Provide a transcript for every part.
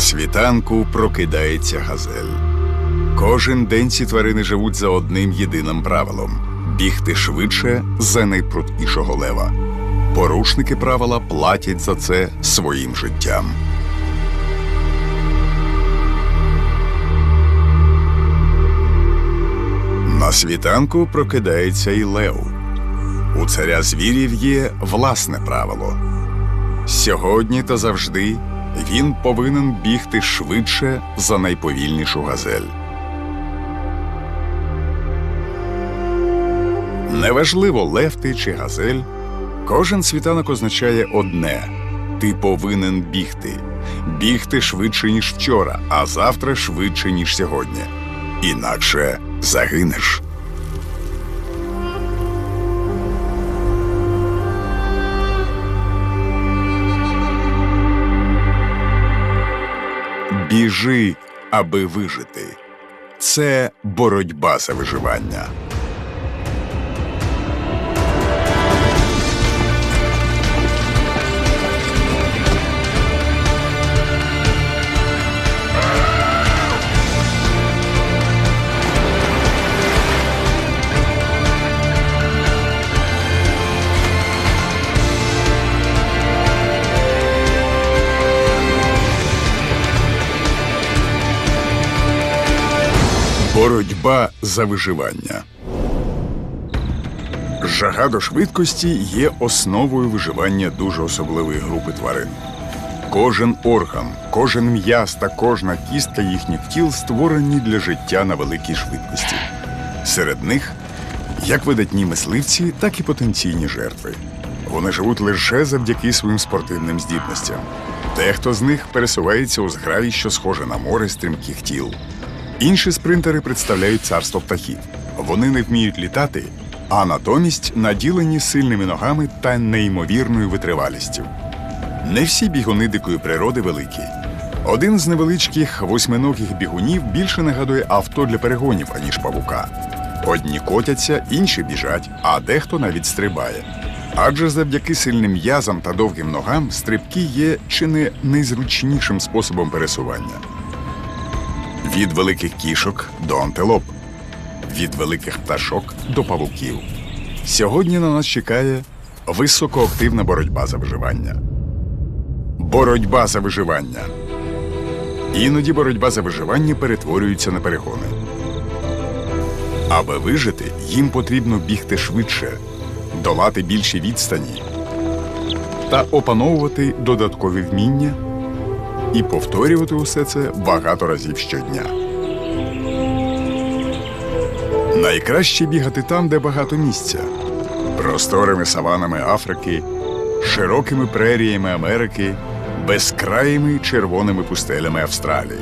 Світанку прокидається газель. Кожен день ці тварини живуть за одним єдиним правилом бігти швидше за найпрудкішого лева. Порушники правила платять за це своїм життям. На світанку прокидається і лев. У царя звірів є власне правило. Сьогодні та завжди він повинен бігти швидше за найповільнішу газель. Неважливо, лев ти чи газель, кожен світанок означає одне: ти повинен бігти. Бігти швидше, ніж вчора, а завтра швидше, ніж сьогодні. Інакше загинеш. Біжи, аби вижити. Це боротьба за виживання. Боротьба за виживання. Жага до швидкості є основою виживання дуже особливої групи тварин. Кожен орган, кожен м'яз та кожна кістка їхніх тіл створені для життя на великій швидкості. Серед них як видатні мисливці, так і потенційні жертви. Вони живуть лише завдяки своїм спортивним здібностям. Дехто з них пересувається у зграї, що схоже на море стрімких тіл. Інші спринтери представляють царство птахів. Вони не вміють літати, а натомість наділені сильними ногами та неймовірною витривалістю. Не всі бігуни дикої природи великі. Один з невеличких восьминогих бігунів більше нагадує авто для перегонів, аніж павука. Одні котяться, інші біжать, а дехто навіть стрибає. Адже завдяки сильним м'язам та довгим ногам стрибки є чи не найзручнішим способом пересування. Від великих кішок до антилоп, від великих пташок до павуків. Сьогодні на нас чекає високоактивна боротьба за виживання. Боротьба за виживання. Іноді боротьба за виживання перетворюється на перегони. Аби вижити, їм потрібно бігти швидше, долати більші відстані та опановувати додаткові вміння і повторювати усе це багато разів щодня. Найкраще бігати там, де багато місця, просторими саванами Африки, широкими преріями Америки, безкраїми червоними пустелями Австралії.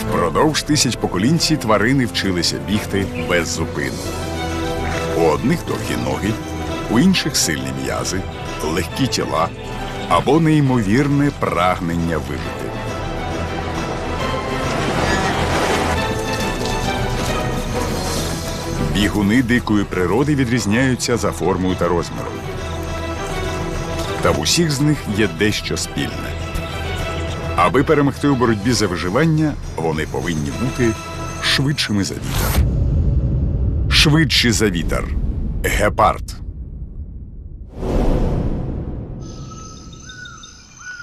Впродовж тисяч поколінь ці тварини вчилися бігти без зупину. У одних довгі ноги, у інших сильні м'язи, легкі тіла або неймовірне прагнення вижити. Бігуни дикої природи відрізняються за формою та розміром. Та в усіх з них є дещо спільне. Аби перемогти у боротьбі за виживання, вони повинні бути швидшими за вітер. Швидші за вітер. Гепард.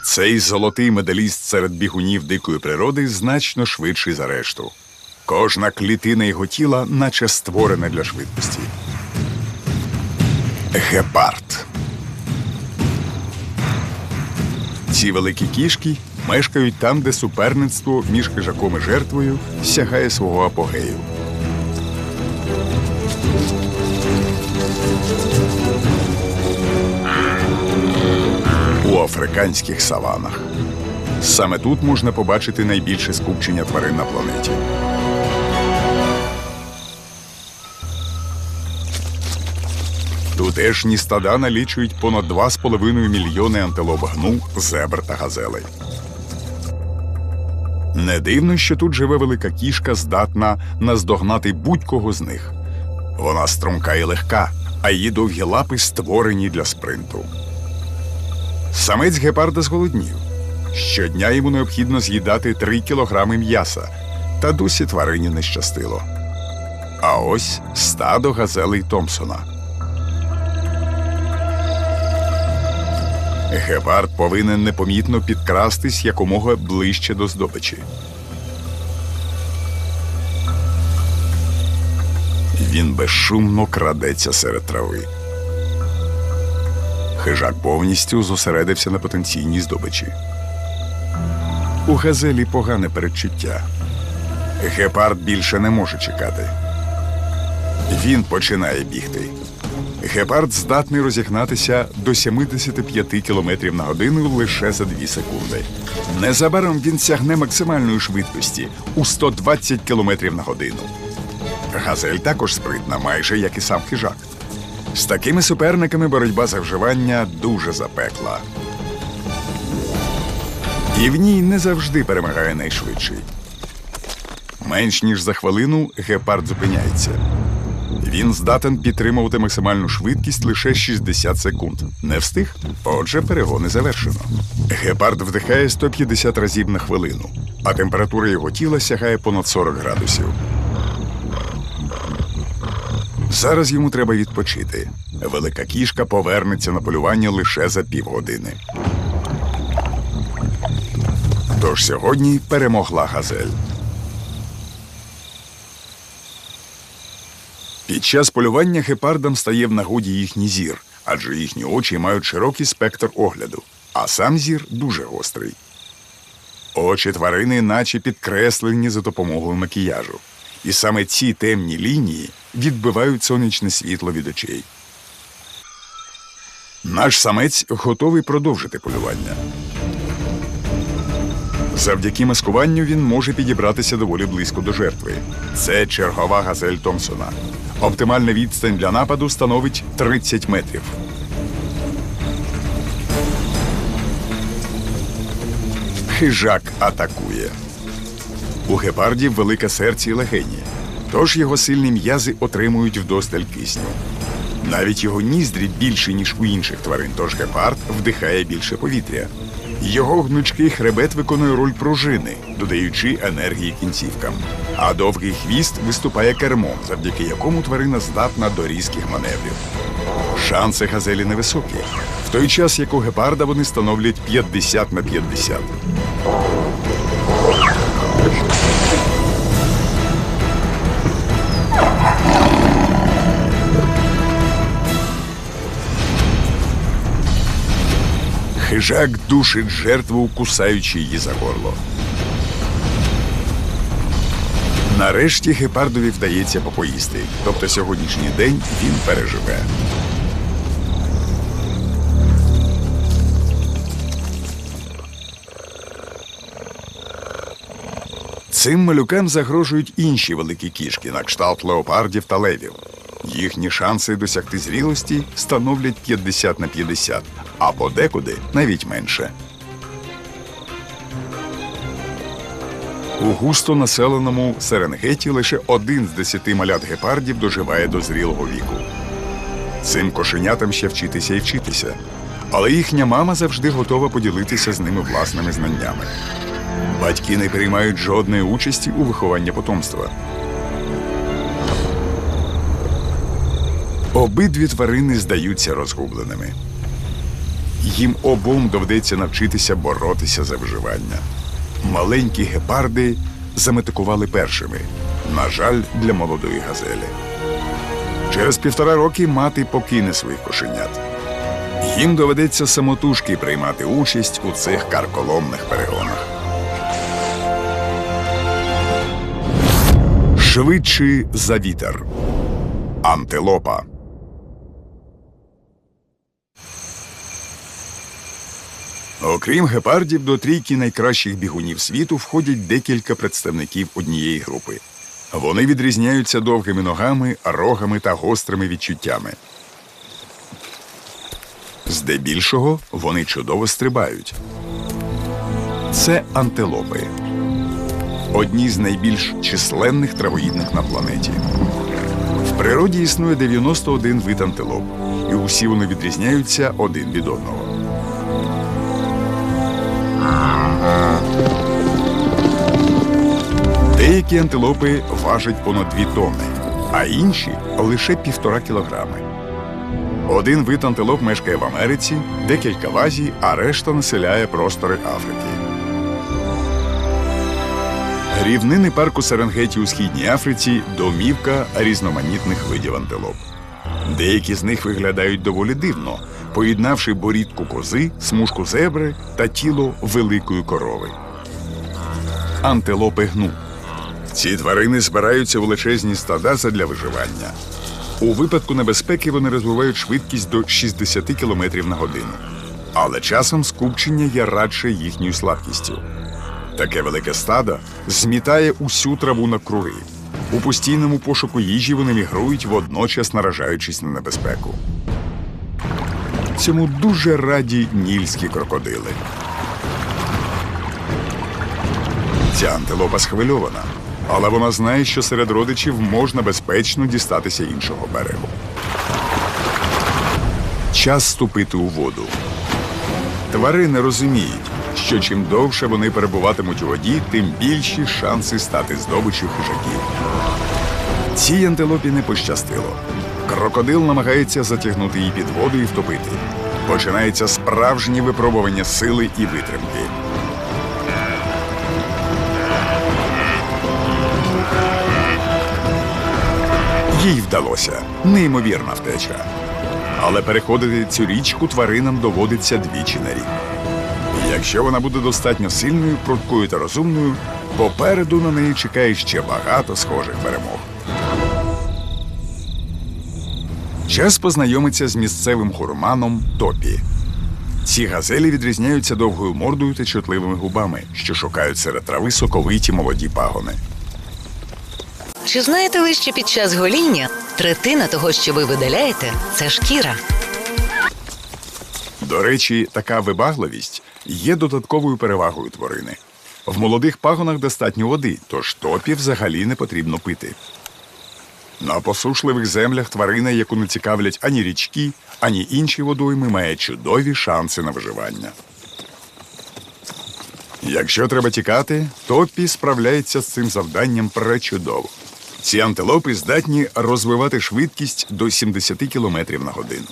Цей золотий медаліст серед бігунів дикої природи значно швидший за решту. Кожна клітина його тіла, наче створена для швидкості. Гепард. Ці великі кішки мешкають там, де суперництво між хижаком і жертвою сягає свого апогею. У африканських саванах. Саме тут можна побачити найбільше скупчення тварин на планеті. Тутешні стада налічують понад 2,5 мільйони антилоп гну, зебр та газелей. Не дивно, що тут живе велика кішка, здатна наздогнати будь-кого з них. Вона струмка і легка, а її довгі лапи створені для спринту. Самець гепарда зголоднів. Щодня йому необхідно з'їдати 3 кілограми м'яса, та досі тварині не щастило. А ось стадо газелей Томпсона. Гепард повинен непомітно підкрастись якомога ближче до здобичі. Він безшумно крадеться серед трави. Хижак повністю зосередився на потенційній здобичі. У газелі погане передчуття. Гепард більше не може чекати. Він починає бігти. Гепард здатний розігнатися до 75 км на годину лише за 2 секунди. Незабаром він сягне максимальної швидкості у 120 км на годину. Газель також спритна, майже як і сам хижак. З такими суперниками боротьба за вживання дуже запекла. І в ній не завжди перемагає найшвидший. Менш ніж за хвилину гепард зупиняється. Він здатен підтримувати максимальну швидкість лише 60 секунд. Не встиг? Отже, перегони завершено. Гепард вдихає 150 разів на хвилину, а температура його тіла сягає понад 40 градусів. Зараз йому треба відпочити. Велика кішка повернеться на полювання лише за півгодини. Тож сьогодні перемогла газель. Під час полювання гепардам стає в нагоді їхній зір, адже їхні очі мають широкий спектр огляду, а сам зір дуже гострий. Очі тварини наче підкреслені за допомогою макіяжу. І саме ці темні лінії відбивають сонячне світло від очей. Наш самець готовий продовжити полювання. Завдяки маскуванню він може підібратися доволі близько до жертви. Це чергова газель Томпсона. Оптимальна відстань для нападу становить 30 метрів. Хижак атакує. У гепардів велике серце і легені, тож його сильні м'язи отримують вдосталь кисню. Навіть його ніздрі більші, ніж у інших тварин, тож гепард вдихає більше повітря. Його гнучкий хребет виконує роль пружини, додаючи енергії кінцівкам. А довгий хвіст виступає кермом, завдяки якому тварина здатна до різких маневрів. Шанси газелі невисокі, в той час як у гепарда вони становлять 50 на 50. Хижак душить жертву, кусаючи її за горло. Нарешті гепардові вдається попоїсти, тобто сьогоднішній день він переживе. Цим малюкам загрожують інші великі кішки на кшталт леопардів та левів. Їхні шанси досягти зрілості становлять 50 на 50, а подекуди навіть менше. У густо населеному Серенгеті лише один з десяти малят гепардів доживає до зрілого віку. Цим кошенятам ще вчитися і вчитися. Але їхня мама завжди готова поділитися з ними власними знаннями. Батьки не приймають жодної участі у вихованні потомства. Обидві тварини здаються розгубленими. Їм обом доведеться навчитися боротися за виживання. Маленькі гепарди заметикували першими. На жаль, для молодої газелі. Через півтора роки мати покине своїх кошенят. Їм доведеться самотужки приймати участь у цих карколомних перегонах. Швидший за вітер. Антилопа. Окрім гепардів, до трійки найкращих бігунів світу входять декілька представників однієї групи. Вони відрізняються довгими ногами, рогами та гострими відчуттями. Здебільшого вони чудово стрибають. Це антилопи. Одні з найбільш численних травоїдних на планеті. В природі існує 91 вид антилоп, і усі вони відрізняються один від одного. Деякі антилопи важать понад 2 тонни, а інші лише півтора кілограми. Один вид антилоп мешкає в Америці, декілька в Азії, а решта населяє простори Африки. Рівнини парку Серенгеті у Східній Африці домівка різноманітних видів антилоп. Деякі з них виглядають доволі дивно поєднавши борідку кози, смужку зебри та тіло великої корови. Антилопи гну. Ці тварини збираються величезні стада задля виживання. У випадку небезпеки вони розвивають швидкість до 60 км на годину. Але часом скупчення є радше їхньою слабкістю. Таке велике стадо змітає усю траву на круги. У постійному пошуку їжі вони мігрують, водночас наражаючись на небезпеку. Цьому дуже раді нільські крокодили. Ця антилопа схвильована, але вона знає, що серед родичів можна безпечно дістатися іншого берегу. Час ступити у воду. Тварини розуміють, що чим довше вони перебуватимуть у воді, тим більші шанси стати здобиччю хижаків. Цій антилопі не пощастило. Крокодил намагається затягнути її під воду і втопити. Починається справжнє випробування сили і витримки. Їй вдалося неймовірна втеча. Але переходити цю річку тваринам доводиться двічі на рік. Якщо вона буде достатньо сильною, пруткою та розумною, попереду на неї чекає ще багато схожих перемог. Час познайомиться з місцевим гурманом Топі. Ці газелі відрізняються довгою мордою та чутливими губами, що шукають серед трави соковиті молоді пагони. Чи знаєте ви, що під час гоління третина того, що ви видаляєте, це шкіра? До речі, така вибагливість є додатковою перевагою тварини. В молодих пагонах достатньо води, тож топі взагалі не потрібно пити. На посушливих землях тварина, яку не цікавлять ані річки, ані інші водойми, має чудові шанси на виживання. Якщо треба тікати, топі справляється з цим завданням пречудово. Ці антилопи здатні розвивати швидкість до 70 км на годину.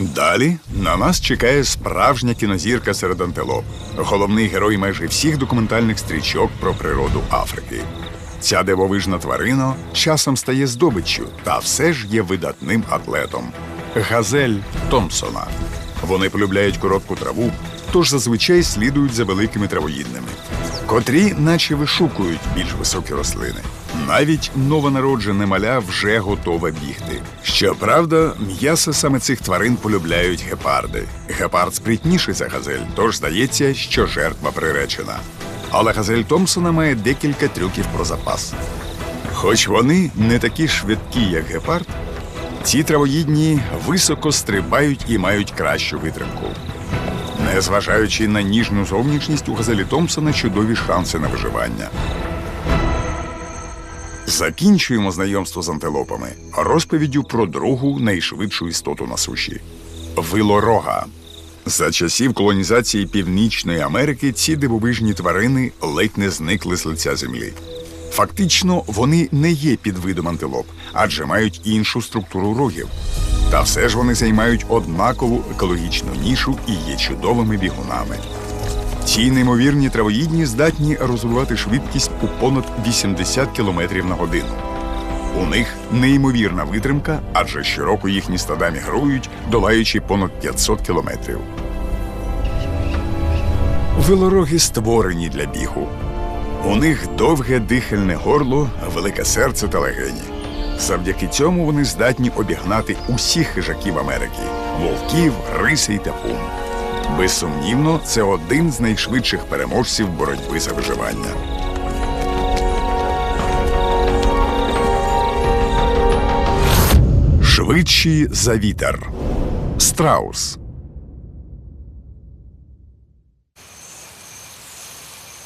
Далі на нас чекає справжня кінозірка серед антилоп, головний герой майже всіх документальних стрічок про природу Африки. Ця дивовижна тварина часом стає здобиччю, та все ж є видатним атлетом. Газель Томпсона. Вони полюбляють коротку траву, тож зазвичай слідують за великими травоїдними, котрі наче вишукують більш високі рослини. Навіть новонароджене маля вже готове бігти. Щоправда, м'ясо саме цих тварин полюбляють гепарди. Гепард спритніший за газель, тож здається, що жертва приречена. Але газель Томпсона має декілька трюків про запас. Хоч вони не такі швидкі, як гепард, ці травоїдні високо стрибають і мають кращу витримку. Незважаючи на ніжну зовнішність, у газелі Томпсона чудові шанси на виживання. Закінчуємо знайомство з антилопами розповіддю про другу найшвидшу істоту на суші вилорога. За часів колонізації Північної Америки ці дивовижні тварини ледь не зникли з лиця землі. Фактично, вони не є підвидом антилоп, адже мають іншу структуру рогів. Та все ж вони займають однакову екологічну нішу і є чудовими бігунами. Ці неймовірні травоїдні здатні розвивати швидкість у понад 80 км на годину. У них неймовірна витримка, адже щороку їхні стада мігрують, долаючи понад 500 кілометрів. Велороги створені для бігу. У них довге дихальне горло, велике серце та легені. Завдяки цьому вони здатні обігнати усіх хижаків Америки вовків, рисей та пум. Безсумнівно, це один з найшвидших переможців боротьби за виживання. Швидші за вітер. Страус.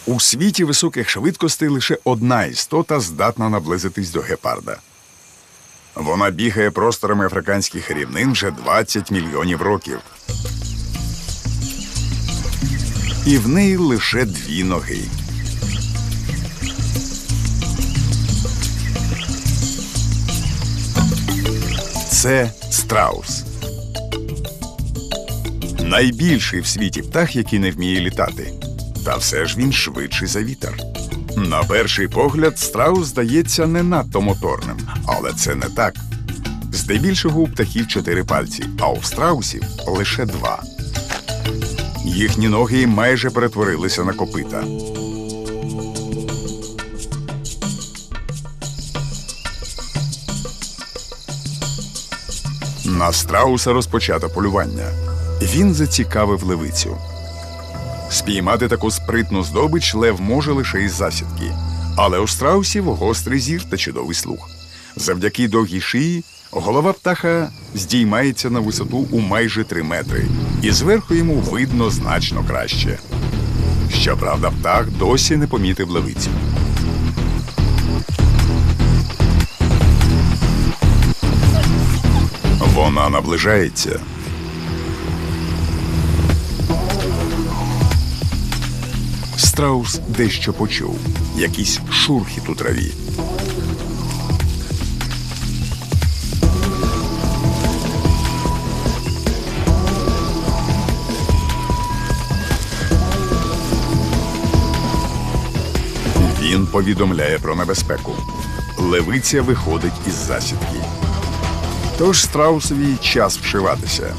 У світі високих швидкостей лише одна істота здатна наблизитись до гепарда. Вона бігає просторами африканських рівнин вже 20 мільйонів років. І в неї лише дві ноги. Це страус. Найбільший в світі птах, який не вміє літати. Та все ж він швидший за вітер. На перший погляд, страус здається не надто моторним, але це не так. Здебільшого у птахів чотири пальці, а у страусів лише два. Їхні ноги майже перетворилися на копита. На страуса розпочато полювання. Він зацікавив левицю. Спіймати таку спритну здобич лев може лише із засідки. Але у страусів гострий зір та чудовий слух. Завдяки довгій шиї голова птаха здіймається на висоту у майже три метри, і зверху йому видно значно краще. Щоправда, птах досі не помітив левицю. Вона наближається. Страус дещо почув, якийсь шурхіт у траві. Він повідомляє про небезпеку. Левиця виходить із засідки. Тож страусові час вшиватися.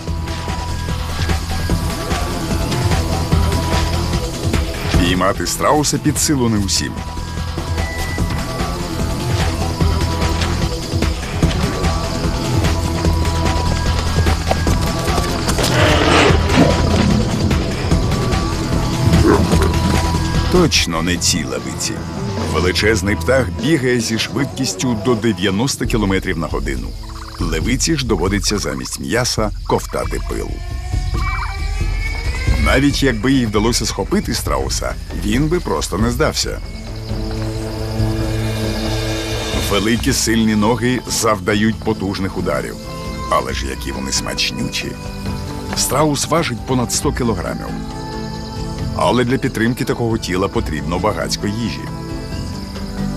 Піймати страуса під силу не усім. Точно не ці левиці. Величезний птах бігає зі швидкістю до 90 км на годину. Левиці ж доводиться замість м'яса ковтати пилу. Навіть якби їй вдалося схопити страуса, він би просто не здався. Великі сильні ноги завдають потужних ударів. Але ж які вони смачнючі. Страус важить понад 100 кілограмів. Але для підтримки такого тіла потрібно багацько їжі.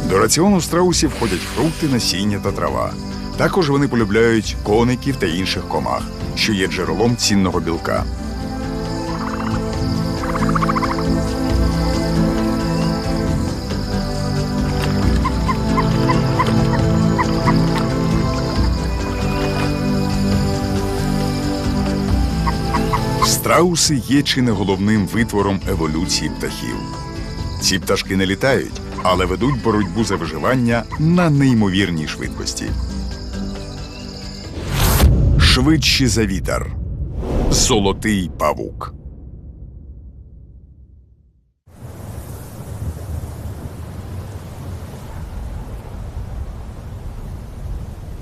До раціону страусів входять фрукти, насіння та трава. Також вони полюбляють коників та інших комах, що є джерелом цінного білка. Страуси є чи не головним витвором еволюції птахів. Ці пташки не літають, але ведуть боротьбу за виживання на неймовірній швидкості. Швидші за вітер. Золотий павук.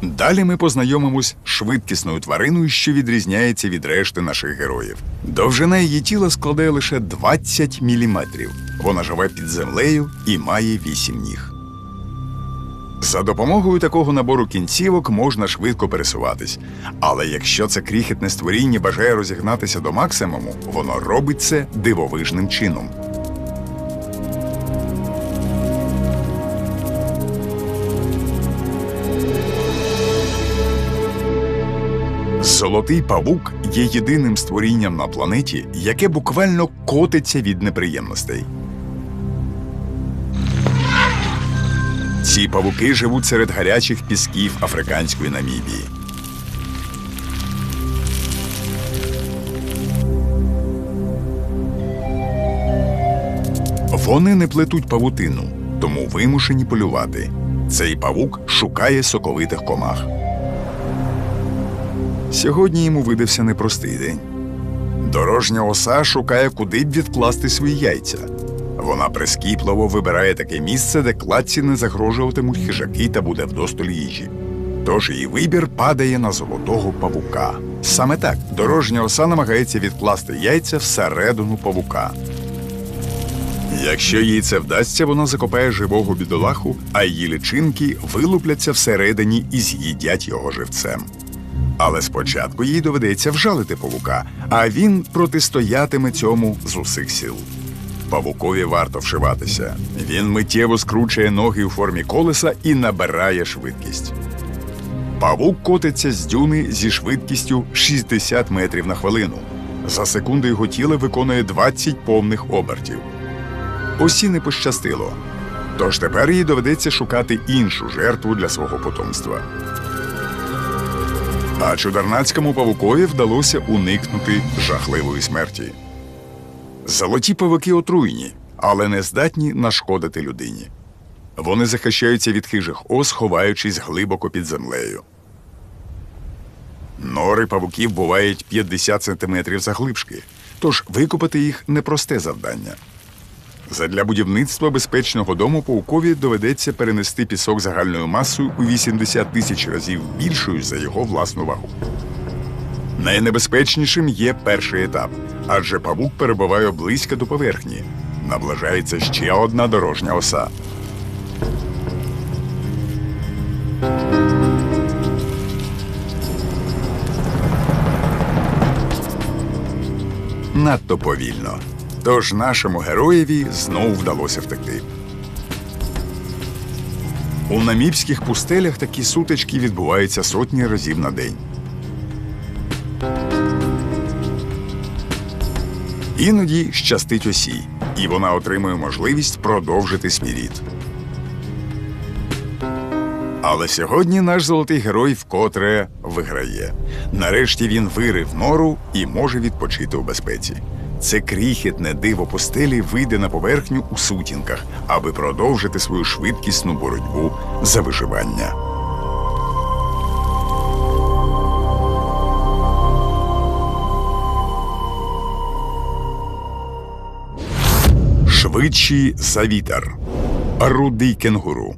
Далі ми познайомимось швидкісною твариною, що відрізняється від решти наших героїв. Довжина її тіла складає лише 20 міліметрів. Вона живе під землею і має 8 ніг. За допомогою такого набору кінцівок можна швидко пересуватись. Але якщо це кріхітне створіння бажає розігнатися до максимуму, воно робить це дивовижним чином. Золотий павук є єдиним створінням на планеті, яке буквально котиться від неприємностей. Ці павуки живуть серед гарячих пісків африканської Намібії. Вони не плетуть павутину, тому вимушені полювати. Цей павук шукає соковитих комах. Сьогодні йому видався непростий день. Дорожня оса шукає, куди б відкласти свої яйця. Вона прискіпливо вибирає таке місце, де кладці не загрожуватимуть хижаки та буде вдосталь їжі. Тож її вибір падає на золотого павука. Саме так дорожня оса намагається відкласти яйця всередину павука. Якщо їй це вдасться, вона закопає живого бідолаху, а її личинки вилупляться всередині і з'їдять його живцем. Але спочатку їй доведеться вжалити павука, а він протистоятиме цьому з усіх сил. Павукові варто вшиватися. Він миттєво скручує ноги у формі колеса і набирає швидкість. Павук котиться з дюни зі швидкістю 60 метрів на хвилину. За секунду його тіло виконує 20 повних обертів. Осі не пощастило. Тож тепер їй доведеться шукати іншу жертву для свого потомства. А чудернацькому павукові вдалося уникнути жахливої смерті. Золоті павуки отруйні, але не здатні нашкодити людині. Вони захищаються від хижих ос, ховаючись глибоко під землею. Нори павуків бувають 50 см завглибшки, тож викопати їх непросте завдання. Задля будівництва безпечного дому паукові доведеться перенести пісок загальною масою у 80 тисяч разів більшою за його власну вагу. Найнебезпечнішим є перший етап, адже павук перебуває близько до поверхні. Наближається ще одна дорожня оса. Надто повільно. Тож нашому героєві знову вдалося втекти. У намібських пустелях такі сутички відбуваються сотні разів на день. Іноді щастить осі, і вона отримує можливість продовжити свій рід. Але сьогодні наш золотий герой вкотре виграє. Нарешті він вирив нору і може відпочити у безпеці. Це крихітне диво постелі вийде на поверхню у сутінках, аби продовжити свою швидкісну боротьбу за виживання. Швидші завітер. Рудий кенгуру.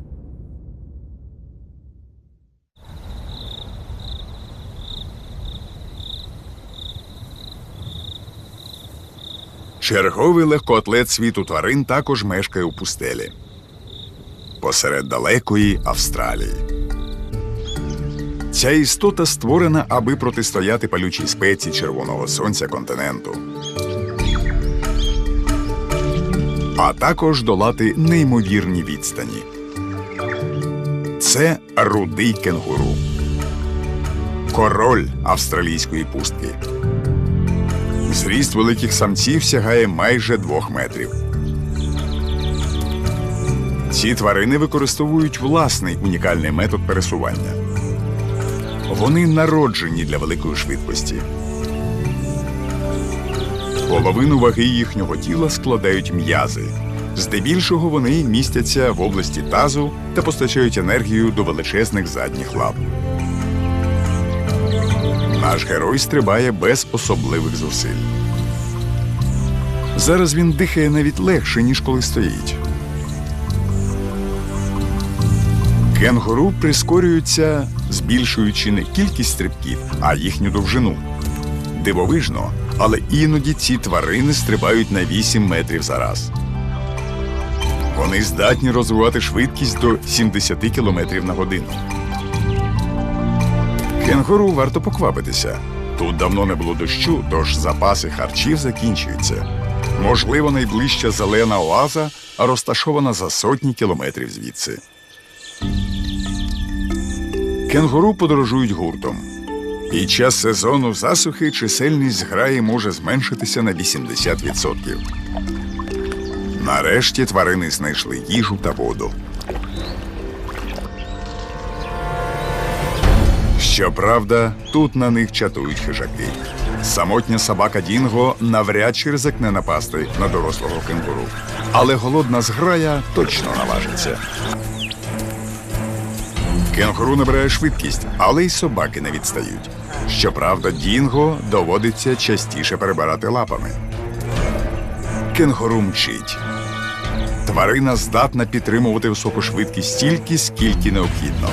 Черговий легкоатлет світу тварин також мешкає у пустелі. Посеред далекої Австралії. Ця істота створена, аби протистояти палючій спеці червоного сонця континенту. А також долати неймовірні відстані. Це рудий кенгуру. Король австралійської пустки. Зріст великих самців сягає майже двох метрів. Ці тварини використовують власний унікальний метод пересування. Вони народжені для великої швидкості. Половину ваги їхнього тіла складають м'язи. Здебільшого вони містяться в області тазу та постачають енергію до величезних задніх лап. Наш герой стрибає без особливих зусиль. Зараз він дихає навіть легше, ніж коли стоїть. Кенгуру прискорюються, збільшуючи не кількість стрибків, а їхню довжину. Дивовижно, але іноді ці тварини стрибають на 8 метрів за раз. Вони здатні розвивати швидкість до 70 км на годину. Кенгуру варто поквапитися. Тут давно не було дощу, тож запаси харчів закінчуються. Можливо, найближча зелена оаза розташована за сотні кілометрів звідси. Кенгуру подорожують гуртом. Під час сезону засухи чисельність зграї може зменшитися на 80%. Нарешті тварини знайшли їжу та воду. Щоправда, тут на них чатують хижаки. Самотня собака Дінго навряд чи ризикне напасти на дорослого кенгуру. Але голодна зграя точно наважиться. Кенгуру набирає швидкість, але й собаки не відстають. Щоправда, Дінго доводиться частіше перебирати лапами. Кенгуру мчить. Тварина здатна підтримувати високу швидкість стільки, скільки необхідно.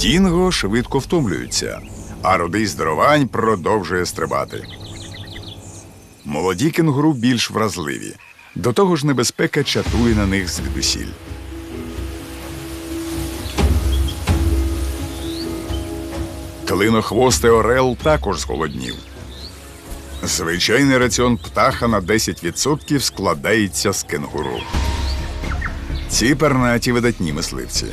Дінго швидко втомлюються, а рудий здоровань продовжує стрибати. Молоді кенгуру більш вразливі. До того ж, небезпека чатує на них звідусіль. Клинохвостий орел також зголоднів. Звичайний раціон птаха на 10% складається з кенгуру. Ці пернаті видатні мисливці.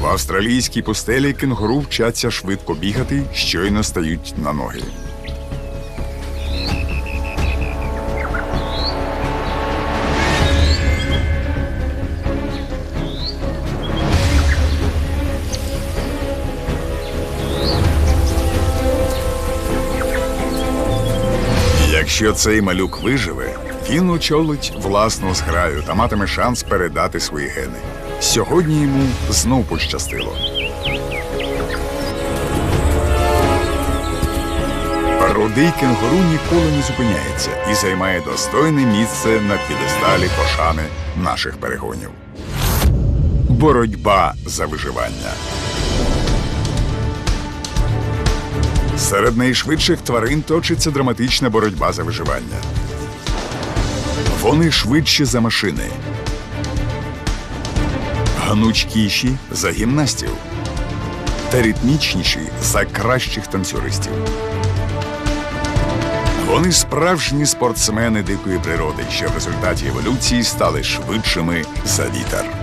В австралійській пустелі кенгуру вчаться швидко бігати, щойно стають на ноги. Якщо цей малюк виживе, він очолить власну зграю та матиме шанс передати свої гени. Сьогодні йому знов пощастило. Рудий кенгуру ніколи не зупиняється і займає достойне місце на п'єдесталі пошани наших перегонів. Боротьба за виживання. Серед найшвидших тварин точиться драматична боротьба за виживання. Вони швидші за машини, гнучкіші за гімнастів та ритмічніші за кращих танцюристів. Вони справжні спортсмени дикої природи, що в результаті еволюції стали швидшими за вітер.